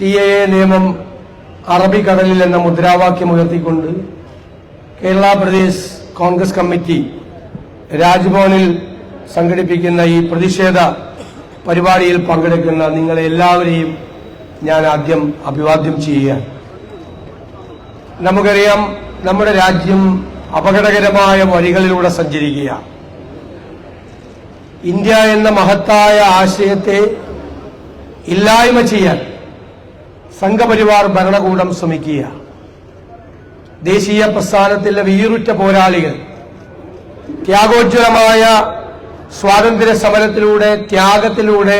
C A A നിയമം അറബിക്കടലിൽ എന്ന മുദ്രാവാക്യം ഉയർത്തിക്കൊണ്ട് കേരള പ്രദേശ് കോൺഗ്രസ് കമ്മിറ്റി രാജ്ഭവനിൽ സംഘടിപ്പിക്കുന്ന ഈ പ്രതിഷേധ പരിപാടിയിൽ പങ്കെടുക്കുന്ന നിങ്ങളെ എല്ലാവരെയും ഞാൻ ആദ്യം അഭിവാദ്യം ചെയ്യുകയാണ്. നമുക്കറിയാം നമ്മുടെ രാജ്യം അപകടകരമായ വഴികളിലൂടെ സഞ്ചരിക്കുകയാണ്. ഇന്ത്യ എന്ന മഹത്തായ ആശയത്തെ ഇല്ലായ്മ ചെയ്യാൻ സംഘപരിവാർ ഭരണകൂടം ശ്രമിക്കുക. ദേശീയ പ്രസ്ഥാനത്തിലെ വീറുറ്റ പോരാളികൾ ത്യാഗോജ്വലമായ സ്വാതന്ത്ര്യ സമരത്തിലൂടെ ത്യാഗത്തിലൂടെ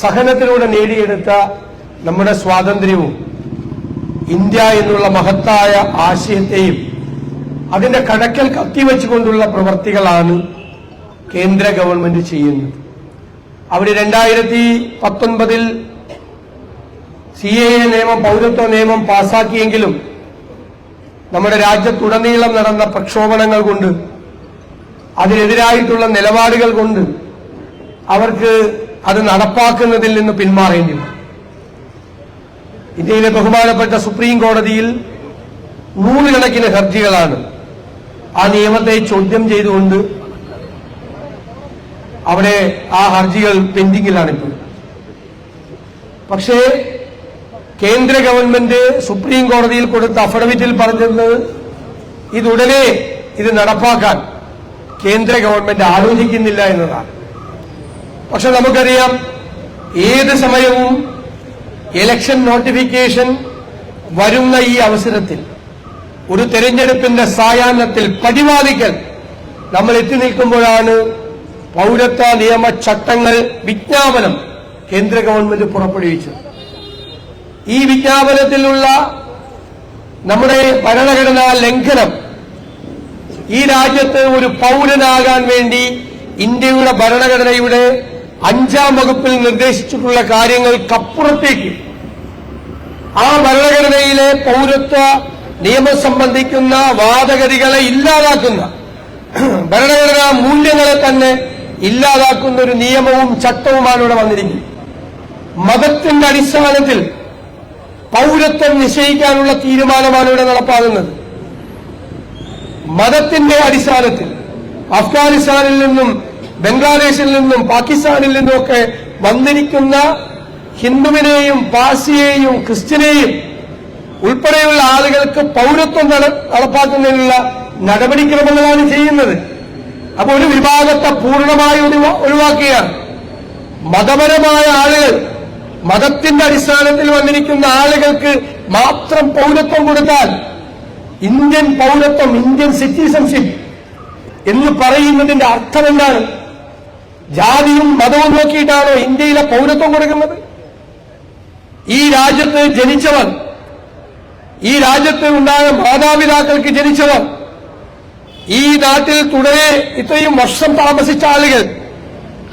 സഹനത്തിലൂടെ നേടിയെടുത്ത നമ്മുടെ സ്വാതന്ത്ര്യവും ഇന്ത്യ എന്നുള്ള മഹത്തായ ആശയത്തെയും അതിന്റെ കടക്കൽ കത്തിവെച്ചുകൊണ്ടുള്ള പ്രവർത്തികളാണ് കേന്ദ്ര ഗവൺമെന്റ് ചെയ്യുന്നത്. അവിടെ രണ്ടായിരത്തി പത്തൊൻപതിൽ സി എ എ നിയമം പൗരത്വ നിയമം പാസാക്കിയെങ്കിലും നമ്മുടെ രാജ്യത്തുടനീളം നടന്ന പ്രക്ഷോഭണങ്ങൾ കൊണ്ട് അതിനെതിരായിട്ടുള്ള നിലപാടുകൾ കൊണ്ട് അവർക്ക് അത് നടപ്പാക്കുന്നതിൽ നിന്ന് പിന്മാറേണ്ടി വന്നു. ഇന്ത്യയിലെ ബഹുമാനപ്പെട്ട സുപ്രീം കോടതിയിൽ നൂറുകണക്കിന് ഹർജികളാണ് ആ നിയമത്തെ ചോദ്യം ചെയ്തുകൊണ്ട് അവിടെ ആ ഹർജികൾ പെൻഡിങ്ങിലാണ് പക്ഷേ കേന്ദ്ര ഗവൺമെന്റ് സുപ്രീം കോടതിയിൽ കൊടുത്ത അഫിഡവിറ്റിൽ പറഞ്ഞിരുന്നത് ഇതുടനെ ഇത് നടപ്പാക്കാൻ കേന്ദ്ര ഗവൺമെന്റ് ആലോചിക്കുന്നില്ല എന്നതാണ്. പക്ഷെ നമുക്കറിയാം ഏത് സമയവും ഇലക്ഷൻ നോട്ടിഫിക്കേഷൻ വരുന്ന ഈ അവസരത്തിൽ ഒരു തെരഞ്ഞെടുപ്പിന്റെ സായാഹ്നത്തിൽ പടിവാദിക്കൽ നമ്മൾ എത്തി നിൽക്കുമ്പോഴാണ് പൌരത്വ നിയമ ചട്ടങ്ങൾ വിജ്ഞാപനം കേന്ദ്ര ഗവൺമെന്റ് പുറപ്പെടുവിച്ചത്. ഈ വിജ്ഞാപനത്തിലുള്ള നമ്മുടെ ഭരണഘടനാ ലംഘനം ഈ രാജ്യത്ത് ഒരു പൗരനാകാൻ വേണ്ടി ഇന്ത്യയുടെ ഭരണഘടനയുടെ അഞ്ചാം വകുപ്പിൽ നിർദ്ദേശിച്ചിട്ടുള്ള കാര്യങ്ങൾക്കപ്പുറത്തേക്ക് ആ ഭരണഘടനയിലെ പൗരത്വ നിയമം സംബന്ധിക്കുന്ന വാദഗതികളെ ഇല്ലാതാക്കുന്ന ഭരണഘടനാ മൂല്യങ്ങളെ തന്നെ ഇല്ലാതാക്കുന്ന ഒരു നിയമവും ചട്ടവുമാണ് ഇവിടെ വന്നിരിക്കുന്നത്. മതത്തിന്റെ അടിസ്ഥാനത്തിൽ പൗരത്വം നിശ്ചയിക്കാനുള്ള തീരുമാനമാണ് ഇവിടെ നടപ്പാകുന്നത് മതത്തിന്റെ അടിസ്ഥാനത്തിൽ അഫ്ഗാനിസ്ഥാനിൽ നിന്നും ബംഗ്ലാദേശിൽ നിന്നും പാകിസ്ഥാനിൽ നിന്നുമൊക്കെ വന്നിരിക്കുന്ന ഹിന്ദുവിനെയും പാസിയെയും ക്രിസ്ത്യനെയും ഉൾപ്പെടെയുള്ള ആളുകൾക്ക് പൗരത്വം നട- നടപ്പാക്കുന്നതിനുള്ള നടപടിക്രമങ്ങളാണ് ചെയ്യുന്നത്. അപ്പൊ ഒരു വിഭാഗത്തെ പൂർണമായി ഒഴിവ- ഒഴിവാക്കുകയാണ് മതപരമായ ആളുകൾ മതത്തിന്റെ അടിസ്ഥാനത്തിൽ വന്നിരിക്കുന്ന ആളുകൾക്ക് മാത്രം പൗരത്വം കൊടുത്താൽ ഇന്ത്യൻ പൗരത്വം ഇന്ത്യൻ സിറ്റിസൺഷിപ്പ് എന്ന് പറയുന്നതിന്റെ അർത്ഥം എന്താണ്? ജാതിയും മതവും നോക്കിയിട്ടാണോ ഇന്ത്യയിലെ പൗരത്വം കൊടുക്കുന്നത്? ഈ രാജ്യത്ത് ജനിച്ചവർ ഈ രാജ്യത്ത് ഉണ്ടായ മാതാപിതാക്കൾക്ക് ജനിച്ചവർ ഈ നാട്ടിൽ തുടരെ ഇത്രയും വർഷം താമസിച്ച ആളുകൾ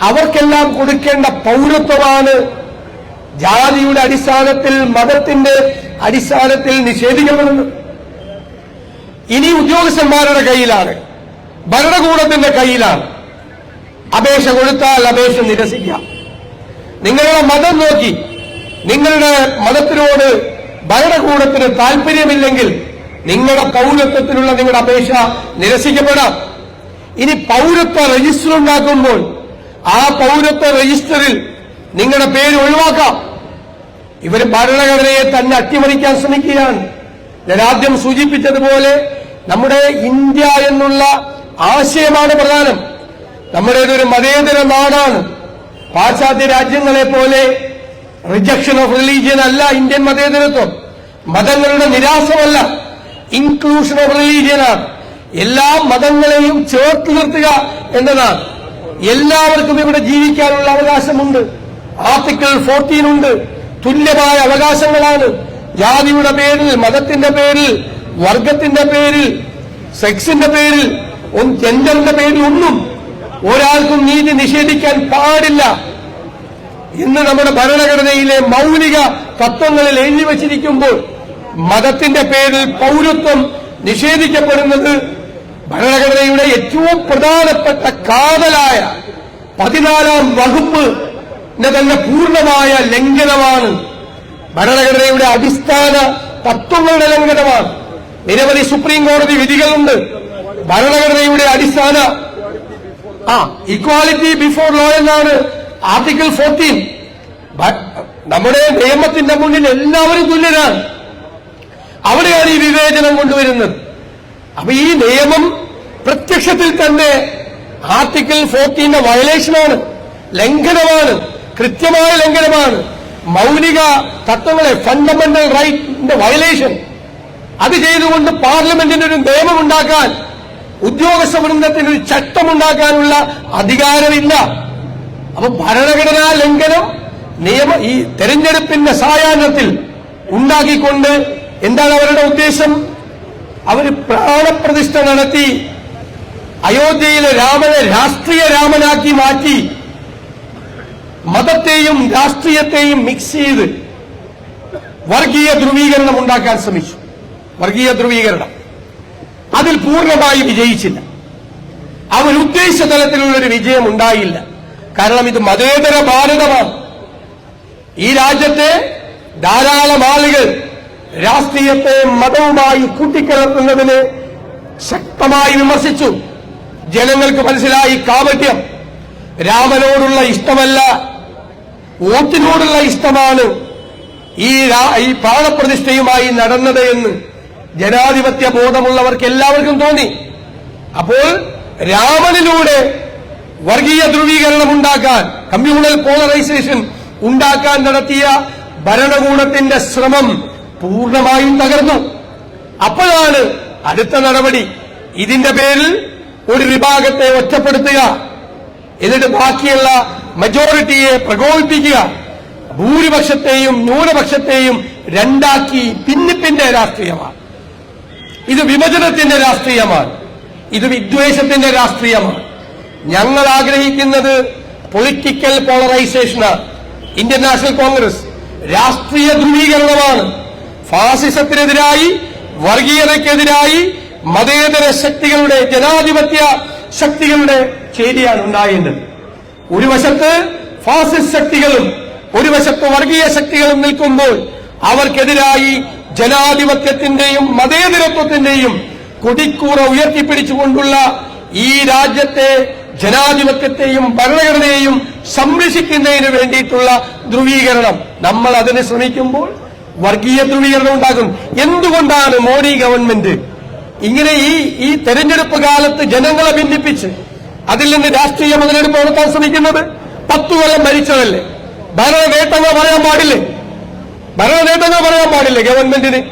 അവർക്കെല്ലാം കൊടുക്കേണ്ട പൗരത്വമാണ് ജാതിയുടെ അടിസ്ഥാനത്തിൽ മതത്തിന്റെ അടിസ്ഥാനത്തിൽ നിഷേധിക്കപ്പെടുന്നത് ഇനി ഉദ്യോഗസ്ഥന്മാരുടെ കയ്യിലാണ് ഭരണകൂടത്തിന്റെ കയ്യിലാണ് അപേക്ഷ കൊടുത്താൽ അപേക്ഷ നിരസിക്കാം നിങ്ങളുടെ മതം നോക്കി നിങ്ങളുടെ മതത്തിനോട് ഭരണകൂടത്തിന് താല്പര്യമില്ലെങ്കിൽ നിങ്ങളുടെ പൗരത്വത്തിനുള്ള നിങ്ങളുടെ അപേക്ഷ നിരസിക്കപ്പെടാം. ഇനി പൗരത്വ രജിസ്റ്റർ ഉണ്ടാക്കുമ്പോൾ ആ പൗരത്വ രജിസ്റ്ററിൽ നിങ്ങളുടെ പേര് ഒഴിവാക്കാം. ഇവർ ഭരണഘടനയെ തന്നെ അട്ടിമറിക്കാൻ ശ്രമിക്കുകയാണ്. ഞാൻ ആദ്യം സൂചിപ്പിച്ചതുപോലെ നമ്മുടെ ഇന്ത്യ എന്നുള്ള ആശയമാണ് പ്രധാനം. നമ്മുടെ ഒരു മതേതര നാടാണ്. പാശ്ചാത്യ രാജ്യങ്ങളെ പോലെ റിജക്ഷൻ ഓഫ് റിലീജിയൻ അല്ല ഇന്ത്യൻ മതേതരത്വം. മതങ്ങളുടെ നിരാശമല്ല ഇൻക്ലൂഷൻ ഓഫ് റിലീജിയനാണ് എല്ലാ മതങ്ങളെയും ചേർത്ത് നിർത്തുക എന്നതാണ്. എല്ലാവർക്കും ഇവിടെ ജീവിക്കാനുള്ള അവകാശമുണ്ട്. ആർട്ടിക്കിൾ ഫോർട്ടീൻ ഉണ്ട്. തുല്യമായ അവകാശങ്ങളാണ്. ജാതിയുടെ പേരിൽ മതത്തിന്റെ പേരിൽ വർഗത്തിന്റെ പേരിൽ സെക്സിന്റെ പേരിൽ ജെൻഡറിന്റെ പേരിൽ ഒന്നും ഒരാൾക്കും നീതി നിഷേധിക്കാൻ പാടില്ല. ഇന്ന് നമ്മുടെ ഭരണഘടനയിലെ മൗലിക തത്വങ്ങളിൽ എഴുതി വച്ചിരിക്കുമ്പോൾ മതത്തിന്റെ പേരിൽ പൗരത്വം നിഷേധിക്കപ്പെടുന്നത് ഭരണഘടനയുടെ ഏറ്റവും പ്രധാനപ്പെട്ട കാതലായ പതിനാലാം വകുപ്പ് തന്നെ പൂർണമായ ലംഘനമാണ്. ഭരണഘടനയുടെ അടിസ്ഥാന തത്വങ്ങളുടെ ലംഘനമാണ്. നിരവധി സുപ്രീം കോടതി വിധികളുണ്ട്. ഭരണഘടനയുടെ അടിസ്ഥാന ആ ഇക്വാലിറ്റി ബിഫോർ ലോ എന്നാണ് ആർട്ടിക്കിൾ ഫോർട്ടീൻ നമ്മുടെ നിയമത്തിന്റെ മുന്നിൽ എല്ലാവരും തുല്യരാണ്. അവിടെയാണ് ഈ വിവേചനം കൊണ്ടുവരുന്നത്. അപ്പൊ ഈ നിയമം പ്രത്യക്ഷത്തിൽ തന്നെ ആർട്ടിക്കിൾ ഫോർട്ടീന്റെ വയലേഷനാണ് ലംഘനമാണ്. കൃത്യമായ ലംഘനമാണ് മൗലിക തത്വങ്ങളെ ഫണ്ടമെന്റൽ റൈറ്റിന്റെ വയലേഷൻ അത് ചെയ്തുകൊണ്ട് പാർലമെന്റിന് ഒരു നിയമമുണ്ടാക്കാൻ ഉദ്യോഗസ്ഥ വൃന്ദത്തിന് ഒരു ചട്ടമുണ്ടാക്കാനുള്ള അധികാരമില്ല. അപ്പൊ ഭരണഘടനാ ലംഘനം നിയമ ഈ തെരഞ്ഞെടുപ്പിന്റെ സായാഹ്നത്തിൽ ഉണ്ടാക്കിക്കൊണ്ട് എന്താണ് അവരുടെ ഉദ്ദേശം? അവർ പ്രാണപ്രതിഷ്ഠ നടത്തി അയോധ്യയിലെ രാമനെ രാഷ്ട്രീയ രാമനാക്കി മാറ്റി മതത്തെയും രാഷ്ട്രീയത്തെയും മിക്സ് ചെയ്ത് വർഗീയ ധ്രുവീകരണം ഉണ്ടാക്കാൻ ശ്രമിച്ചു. വർഗീയ ധ്രുവീകരണം. അതിൽ പൂർണമായി വിജയിച്ചില്ല. അവരുദ്ദേശ തലത്തിലുള്ള ഒരു വിജയം ഉണ്ടായില്ല. കാരണം ഇത് മതേതര ഭാരതമാണ്. ഈ രാജ്യത്തെ ധാരാളം ആളുകൾ രാഷ്ട്രീയത്തെ മതവുമായി കൂട്ടിക്കലർത്തുന്നതിന് ശക്തമായി വിമർശിച്ചു. ജനങ്ങൾക്ക് മനസ്സിലായി കാപട്യം. രാമനോടുള്ള ഇഷ്ടമല്ല വോട്ടിനോടുള്ള ഇഷ്ടമാണ് ഈ ഈ പാദപ്രതിഷ്ഠയുമായി നടന്നത് എന്ന് ജനാധിപത്യ ബോധമുള്ളവർക്ക് എല്ലാവർക്കും തോന്നി. അപ്പോൾ രാമനിലൂടെ വർഗീയ ധ്രുവീകരണം ഉണ്ടാക്കാൻ കമ്മ്യൂണൽ പോളറൈസേഷൻ ഉണ്ടാക്കാൻ നടത്തിയ ഭരണകൂടത്തിന്റെ ശ്രമം പൂർണമായും തകർന്നു. അപ്പോഴാണ് അടുത്ത നടപടി. ഇതിന്റെ പേരിൽ ഒരു വിഭാഗത്തെ ഒറ്റപ്പെടുത്തുക. എന്നിട്ട് ബാക്കിയുള്ള മജോറിറ്റിയെ പ്രകോപിപ്പിക്കുക. ഭൂരിപക്ഷത്തെയും ന്യൂനപക്ഷത്തെയും രണ്ടാക്കി ഭിന്നിപ്പിന്റെ രാഷ്ട്രീയമാണ്. ഇത് വിഭജനത്തിന്റെ രാഷ്ട്രീയമാണ്. ഇത് വിദ്വേഷത്തിന്റെ രാഷ്ട്രീയമാണ്. ഞങ്ങൾ ആഗ്രഹിക്കുന്നത് പൊളിറ്റിക്കൽ പോളറൈസേഷനാണ് ഇന്ത്യൻ നാഷണൽ കോൺഗ്രസ് രാഷ്ട്രീയ ധ്രുവീകരണമാണ്. ഫാസിസത്തിനെതിരായി വർഗീയതയ്ക്കെതിരായി മതേതര ശക്തികളുടെ ജനാധിപത്യ ശക്തികളുടെ ചേരിയാണ് ഉണ്ടായേണ്ടത് ഒരു വശത്ത് ഫാസിസ്റ്റ് ശക്തികളും ഒരു വശത്ത് വർഗീയ ശക്തികളും നിൽക്കുമ്പോൾ അവർക്കെതിരായി ജനാധിപത്യത്തിന്റെയും മതേതരത്വത്തിന്റെയും കൊടിക്കൂറ ഉയർത്തിപ്പിടിച്ചുകൊണ്ടുള്ള ഈ രാജ്യത്തെ ജനാധിപത്യത്തെയും ഭരണഘടനയെയും സംരക്ഷിക്കുന്നതിന് വേണ്ടിയിട്ടുള്ള ധ്രുവീകരണം. നമ്മൾ അതിന് ശ്രമിക്കുമ്പോൾ വർഗീയ ധ്രുവീകരണം ഉണ്ടാകും. എന്തുകൊണ്ടാണ് മോഡി ഗവൺമെന്റ് ഇങ്ങനെ ഈ ഈ തെരഞ്ഞെടുപ്പ് കാലത്ത് ജനങ്ങളെ ഭിന്നിപ്പിച്ച് അതിൽ നിന്ന് രാഷ്ട്രീയ മുതലെടുപ്പ് നടത്താൻ ശ്രമിക്കുന്നത് പത്തു കൊല്ലം ഭരിച്ചതല്ലേ? ഭരണ നേട്ടങ്ങൾ പറയാൻ പാടില്ലേ? ഭരണ നേട്ടങ്ങൾ പറയാൻ പാടില്ലേ ഗവൺമെന്റിന്?